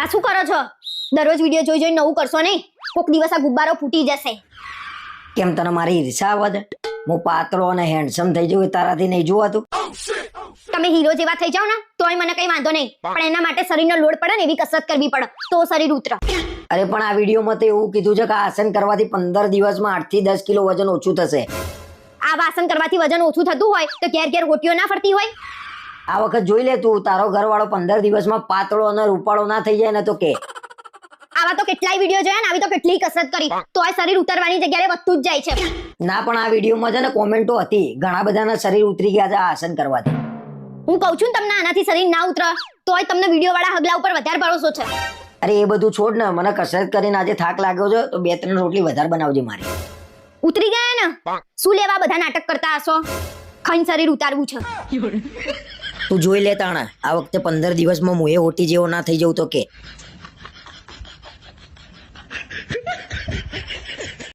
આ શું કરો છો? દરરોજ વીડિયો જોઈ જોઈ નવું કરશો નહીં? કોક દિવસ આ ગુબ્બારો ફૂટી જશે. કેમ તને મારી ઈર્ષા આવે છે હું પાતળો અને હેન્ડસમ થઈ જવું તારાથી નહીં જોવાતું? તમે હીરો જેવા થઈ જાઓ ને તોય મને કઈ વાંધો નહીં. પણ એના માટે શરીરનો લોડ પડે ને એવી કસરત કરવી પડે. તો શરીર ઉતરે. અરે પણ આ વિડીયોમાં તો એવું કીધું છે કે આસન કરવાથી પંદર દિવસમાં આઠથી દસ કિલો વજન ઓછું થશે. આ આસન કરવાથી વજન ઓછું થતું હોય તો ઘેર ઘેર ગોટીઓ ના ફરતી હોય. આ વખત જોઈ લે તું તારો ઘરવાળો પંદર દિવસમાં પાતળો અને રૂપાળો ના થઈ જાય ને તો કે. આવા તો કેટલાય વીડિયો જોયા ને આવી તો કેટલી કસરત કરી. તોય શરીર ઉતરવાની જગ્યાએ વધતું જ જાય છે. ના પણ આ વિડીયોમાં છે ને કોમેન્ટો હતી. ઘણા બધાના શરીર ઉતરી ગયા છે આ આસન કરવાથી. હું કહું છું ને તમને આનાથી શરીર ના ઉતરે તોય તમને વીડિયો વાળા હગલા ઉપર વધારે ભરોસો છે. અરે એ બધું છોડ ને મને કસરત કરીને આજે થાક લાગ્યો છે તો બે ત્રણ રોટલી વધારે બનાવજે મારી. ઉતરી ગયા ને શું લેવા બધા નાટક કરતા હશો? ખાઈને શરીર ઉતારવું છે. તું જોઈ લે તાણા. આ વખતે પંદર દિવસમાં હું એ હોટી જેવો ના થઈ જવું તો કે.